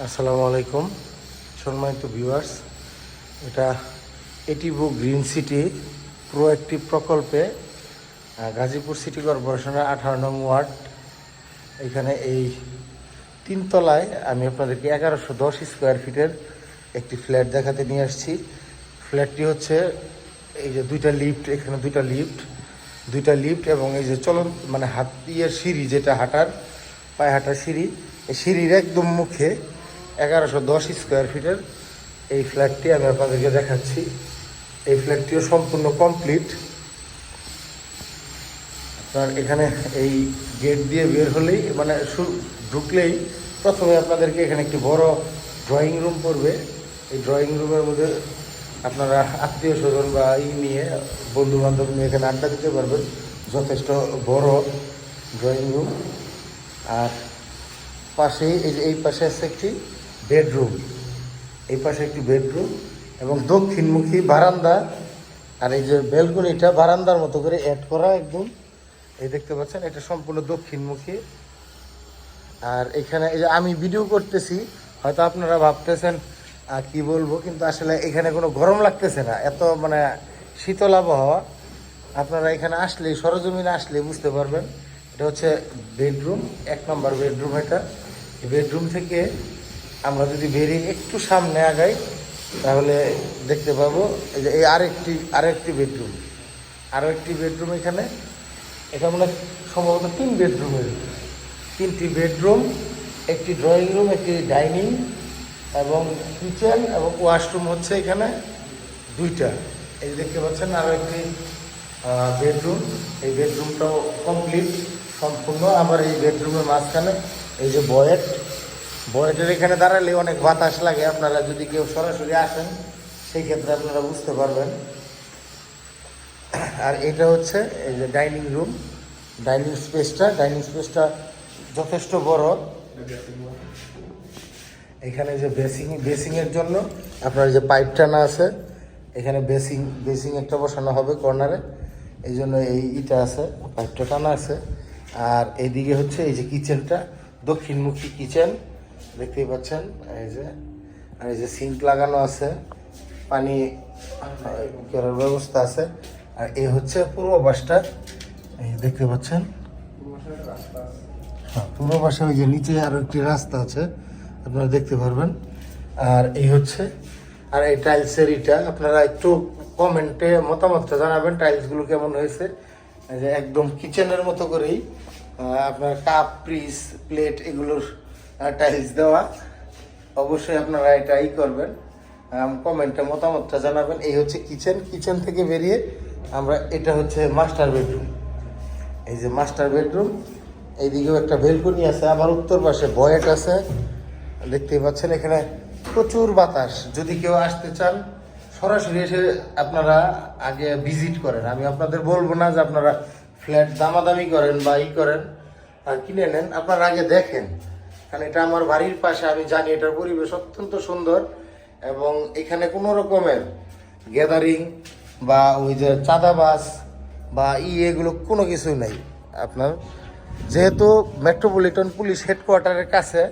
আসসালামু আলাইকুম। সম্মানিত ভিউয়ার্স এটা এটিভো গ্রিন সিটি প্রোঅ্যাক্টিভ প্রকল্পে গাজীপুর সিটি কর্পোরেশনের আঠারো নং ওয়ার্ড। এখানে এই তিনতলায় আমি আপনাদেরকে এগারোশো দশ স্কোয়ার ফিটের একটি ফ্ল্যাট দেখাতে নিয়ে আসছি। ফ্ল্যাটটি হচ্ছে এই যে দুইটা লিফট এখানে দুইটা লিফট দুইটা লিফট এবং এই যে চলন মানে হাত, ইয়ের সিঁড়ি, যেটা হাঁটার, পায়ে হাঁটার সিঁড়ি, এই সিঁড়ির একদম মুখে এগারোশো দশ স্কোয়ার ফিটের এই ফ্ল্যাটটি আমি আপনাদেরকে দেখাচ্ছি। এই ফ্ল্যাটটিও সম্পূর্ণ কমপ্লিট আপনার এখানে এই গেট দিয়ে বের হলেই মানে ঢুকলেই প্রথমে আপনাদেরকে এখানে একটি বড় ড্রয়িং রুম পড়বে। এই ড্রয়িং রুমের মধ্যে আপনারা আত্মীয় স্বজন বা ই নিয়ে বন্ধু বান্ধব নিয়ে এখানে আড্ডা দিতে পারবেন। যথেষ্ট বড় ড্রয়িং রুম আর পাশেই, এই যে এই পাশে আছে একটি বেডরুম। এই পাশে একটি বেডরুম এবং দক্ষিণমুখী বারান্দা। আর এই যে বেলকনিটা বারান্দার মতো করে অ্যাড করা একদম। এই দেখতে পাচ্ছেন, এটা সম্পূর্ণ দক্ষিণমুখী। আর এখানে এই যে আমি ভিডিও করতেছি, হয়তো আপনারা ভাবতেছেন কি বলব? কিন্তু আসলে এখানে কোনো গরম লাগতেছে না। এত মানে শীতল আবহাওয়া। আপনারা এখানে আসলে, সরজমিনে আসলে বুঝতে পারবেন, এটা হচ্ছে বেডরুম, এক নম্বর বেডরুম এটা। এই বেডরুম থেকে আমরা যদি বেরিয়ে একটু সামনে আগাই, তাহলে দেখতে পাবো এই যে এই আরেকটি আরেকটি বেডরুম। আরও একটি বেডরুম এখানে। এটা মানে সম্ভবত তিন বেডরুমের। তিনটি বেডরুম, একটি ড্রয়িং রুম, একটি ডাইনিং এবং কিচেন এবং ওয়াশরুম হচ্ছে এখানে দুইটা। এই যে দেখতে পাচ্ছেন আরও একটি বেডরুম। এই বেডরুমটাও কমপ্লিট, সম্পূর্ণ। আবার এই বেডরুমের মাঝখানে এই যে বয়েট বয়েটের এখানে দাঁড়ালে অনেক বাতাস লাগে। আপনারা যদি কেউ সরাসরি আসেন, সেই ক্ষেত্রে আপনারা বুঝতে পারবেন। আর এটা হচ্ছে এই যে ডাইনিং রুম। ডাইনিং স্পেসটা ডাইনিং স্পেসটা যথেষ্ট বড়। এখানে যে বেসিং, বেসিংয়ের জন্য আপনার যে পাইপ টানা আছে, এখানে বেসিং বেসিং একটা বসানো হবে কর্নারে। এই জন্য এই ইটা আছে, পাইপটা টানা আছে। আর এইদিকে হচ্ছে এই যে কিচেনটা, দক্ষিণমুখী কিচেন। দেখতেই পাচ্ছেন, এই যে, আর এই যে সিঙ্ক লাগানো আছে, পানি করার ব্যবস্থা আছে, আর এই হচ্ছে পূর্ব পাশটা, এই দেখতে পাচ্ছেন। হ্যাঁ পূর্ব পাশে ওই যে নিচে আরও একটি রাস্তা আছে, আপনারা দেখতে পারবেন। আর এই হচ্ছে, আর এই টাইলসের ইটা, আপনারা একটু কমেন্টে মতামতটা জানাবেন টাইলসগুলো কেমন হয়েছে। একদম কিচেনের মতো করেই আপনার কাপ প্রিস প্লেট এগুলোর টাইলস দেওয়া, অবশ্যই আপনারা এটা ই করবেন। কমেন্টে মতামতটা জানাবেন। এই হচ্ছে কিচেন কিচেন থেকে বেরিয়ে আমরা, এটা হচ্ছে মাস্টার বেডরুম এই যে মাস্টার বেডরুম এইদিকেও একটা বেলকনি আছে। আবার উত্তর পাশে বয়েট আছে। দেখতেই পাচ্ছেন, এখানে প্রচুর বাতাস। যদি কেউ আসতে চান, সরাসরি এসে আপনারা আগে ভিজিট করেন। আমি আপনাদের বলব না যে আপনারা ফ্ল্যাট দামাদামি করেন বা ই করেন। আর কিনে নেন। আপনারা আগে দেখেন। কারণ এটা আমার বাড়ির পাশে, আমি জানি এটার পরিবেশ অত্যন্ত সুন্দর এবং এখানে কোনো রকমের গ্যাদারিং বা ওই যে চাঁদাবাস বা ই এগুলো কোনো কিছুই নাই। আপনার যেহেতু মেট্রোপলিটন পুলিশ হেডকোয়ার্টারের কাছে,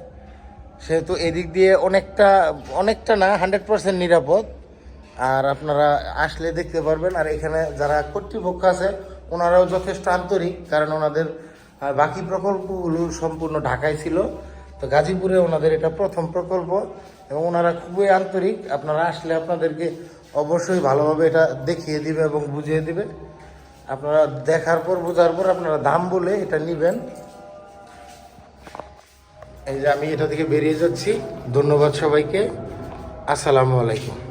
সেহেতু এদিক দিয়ে অনেকটা অনেকটা না হান্ড্রেড পার্সেন্ট নিরাপদ। আর আপনারা আসলে দেখতে পারবেন, আর এখানে যারা কর্তৃপক্ষ আছে, ওনারাও যথেষ্ট আন্তরিক, কারণ ওনাদের বাকি প্রকল্পগুলো সম্পূর্ণ ঢাকায় ছিল। তো গাজীপুরে ওনাদের এটা প্রথম প্রকল্প এবং ওনারা খুবই আন্তরিক। আপনারা আসলে আপনাদেরকে অবশ্যই ভালোভাবে এটা দেখিয়ে দিবে এবং বুঝিয়ে দিবে। আপনারা দেখার পর, বোঝার পর আপনারা দাম বলে এটা নেবেন। এই যে আমি এটা থেকে বেরিয়ে যাচ্ছি। ধন্যবাদ সবাইকে। আসসালামু আলাইকুম।